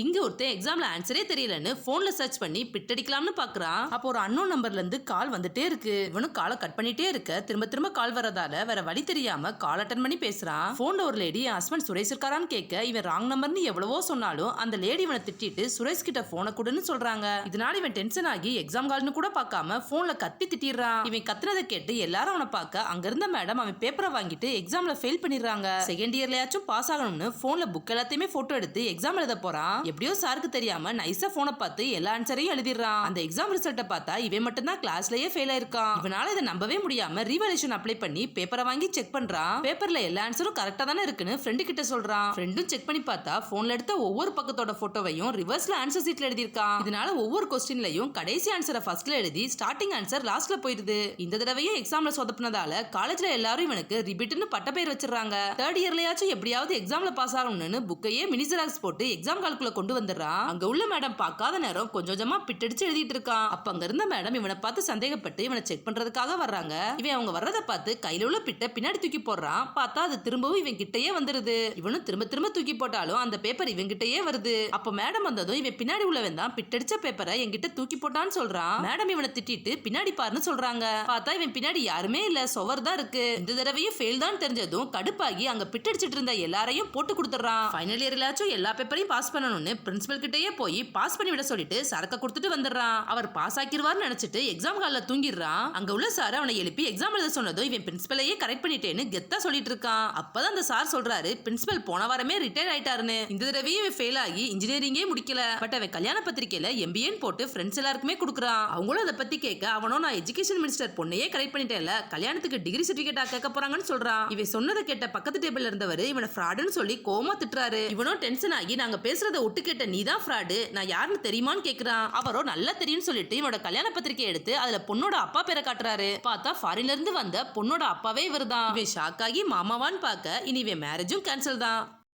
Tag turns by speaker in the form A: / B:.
A: இங்க ஒருத்தன் எக்ஸாம்ல ஆன்சரே தெரியலன்னு போன்ல சர்ச் பண்ணி பிட்டடிக்கலாம்னு பாக்குறான். அப்போ ஒரு அன்னோன் நம்பர்ல இருந்து கால் வந்துட்டே இருக்கு. இவனும் காலை கட் பண்ணிட்டே இருக்க. திரும்ப திரும்ப கால் வரதால வேற வழி தெரியாம கால் அட்டன் பண்ணி பேசுறான். போன்ல ஒரு லேடி என் ஹஸ்பண்ட் சுரேஷ் இருக்காரான்னு கேட்க இவன் ராங் நம்பர்னு எவ்வளவோ சொன்னாலும் அந்த லேடி இவனை திட்டிட்டு சுரேஷ் கிட்ட போனை கொடுன்னு சொல்றாங்க. இதனால இவன் டென்ஷன் ஆகி எக்ஸாம் கால்னு கூட பார்க்காம போன்ல கத்தி திட்டிடுறான். இவன் கத்துனதை கேட்டு எல்லாரும் அவனை பார்க்க அங்க இருந்த மேடம் அவன் பேப்பரை வாங்கிட்டு எக்ஸாம்ல ஃபெயில் பண்ணிடுறாங்க. செகண்ட் இயர்லயாச்சும் பாஸ் ஆகணும்னு போன்ல புக் எல்லாத்தையுமே போட்டோ எடுத்து எக்ஸாம் எழுத போறான். எப்படியோ சாருக்கு தெரியாம நைஸா போனை பார்த்து எல்லா ஆன்சரையும் எழுதிடுறான். அந்த எக்ஸாம் ரிசல்ட்டை பார்த்தா இவன் மட்டும் தான் கிளாஸ்லயே ஃபெயில் ஆயிருக்கான். இவனால இதை நம்பவே முடியாம ரீவலேஷன் அப்ளை பண்ணி பேப்பரை வாங்கி செக் பண்றான். பேப்பர்ல எல்லா ஆன்சரும் கரெக்டா தானே இருக்குன்னு ஃப்ரெண்டு கிட்ட சொல்றான். ஃப்ரெண்டும் செக் பண்ணி பார்த்தா போன்ல எடுத்த ஒவ்வொரு பக்கத்தோட போட்டோவையும் ரிவர்ஸ்ல ஆன்சர் சீட்ல எழுதியிருக்கான். இதனால ஒவ்வொரு கொஸ்டின்லயும் கடைசி ஆன்சரை ஃபர்ஸ்ட்ல எழுதி ஸ்டார்டிங் ஆன்சர் லாஸ்ட்ல போயிருது இந்த தடவையும் எக்ஸாம்ல சொதப்பினதால காலேஜ்ல எல்லாரும் இவனுக்கு ரிபிட்னு பட்ட பேர் வச்சிருக்காங்க தேர்ட் இயர்லயாச்சும் எப்படியாவது எக்ஸாம்ல பாஸ் ஆகணும்னு புக்கையே மினி ஜெராக்ஸ் போட்டு எக்ஸாம் கால்குள்ள கொண்டு வந்துடுறான். அங்க உள்ள மேடம் பார்க்காத நேரம் கொஞ்சம் கொஞ்சமா பிட்டடிச்சு எழுதிட்டு இருக்கான். அப்ப அங்க இருந்த மேடம் இவனை பார்த்து சந்தேகப்பட்டு இவனை செக் பண்றதுக்காக வர்றாங்க. இவன் அவங்க வர்றத பார்த்து கையில உள்ள பிட்ட பின்னாடி தூக்கி போடுறான். பார்த்தா அது திரும்பவும் இவன் கிட்டயே வந்துருது. இவனும் திரும்ப திரும்ப தூக்கி போட்டாலும் அந்த பேப்பர் இவன் கிட்டயே வருது. அப்ப மேடம் வந்ததும் இவன் பின்னாடி உள்ளவன் தான் பிட்டடிச்ச பேப்பரை என்கிட்ட தூக்கி போட்டான்னு சொல்றான். மேடம் இவனை திட்டிட்டு பின்னாடி பாருன்னு சொல்றாங்க. பார்த்தா இவன் பின்னாடி யாருமே இல்ல. சுவர் தான் இருக்கு. இந்த தடவையும் ஃபெயில் தான் தெரிஞ்சதும் கடுப்பாகி அங்க பிட்டடிச்சிட்டு இருந்த எல்லாரையும் போட்டு கொடுத்துறான் ஃபைனல் இயர்லாச்சும் எல்லா பேப்பரையும் பாஸ் பண்ணணும்னு பிரின்சிபல் போய் பாஸ் பண்ணி விட சொல்லிட்டு சரக்க கொடுத்துட்டு வந்துடுறான். அவர் பாஸ் ஆக்கிடுவார்னு நினைச்சிட்டு எக்ஸாம் ஹாலில் தூங்கிடுறான். அங்க உள்ள சார் அவனை எழுப்பி எக்ஸாம் எழுத சொன்னதும் இவன் பிரின்சிபலையே கரெக்ட் பண்ணிட்டேன்னு கெத்தா சொல்லிட்டு இருக்கான். அப்பதான் அந்த சார் சொல்றாரு பிரின்சிபல் போன வாரமே ரிட்டையர் ஆயிட்டாருன்னு. இந்த தடவையும் இவன் ஃபெயில் ஆகி இன்ஜினியரிங்கே முடிக்கல. பட் அவன் கல்யாண பத்திரிக்கையில் எம்பிஏன்னு போட்டு ஃப்ரெண்ட்ஸ் எல்லாருக்குமே கொடுக்குறான். அவங்களும் அதை பத்தி கேட்க அவனும் நான் எஜுகேஷன் மினிஸ்டர் பொண்ணையே கரெக்ட் பண்ணிட்டேன்ல. கல்யாணத்துக்கு டிகிரி சர்டிஃபிகேட்டாக கேட்க போறாங்கன்னு சொல்றான். இவன் சொன்னதை கேட்ட பக்கத்து டேபிள் இருந்தவர் இவனை ஃப்ராடுன்னு சொல்லி கோமா திட்டுறாரு. இவனும் டென்ஷன் ஆகி நாங்க பேசுறத ஒட்டு கேட்ட நீ தான் ஃப்ராடு நான் யாருன்னு தெரியுமான்னு கேக்குறான். அவரோ நல்லா தெரியும்னு சொல்லிட்டு இவனோட கல்யாண பத்திரிக்கை எடுத்து அதுல பொண்ணோட அப்பா பேரை காட்டுறாரு. பார்த்தா ஃபாரின்ல இருந்து வந்த பொண்ணோட அப்பாவே இவர்தான். இவன் ஷாக் ஆகி மாமாவான்னு பார்க்க இனி இவன் மேரேஜும் கேன்சல் தான்.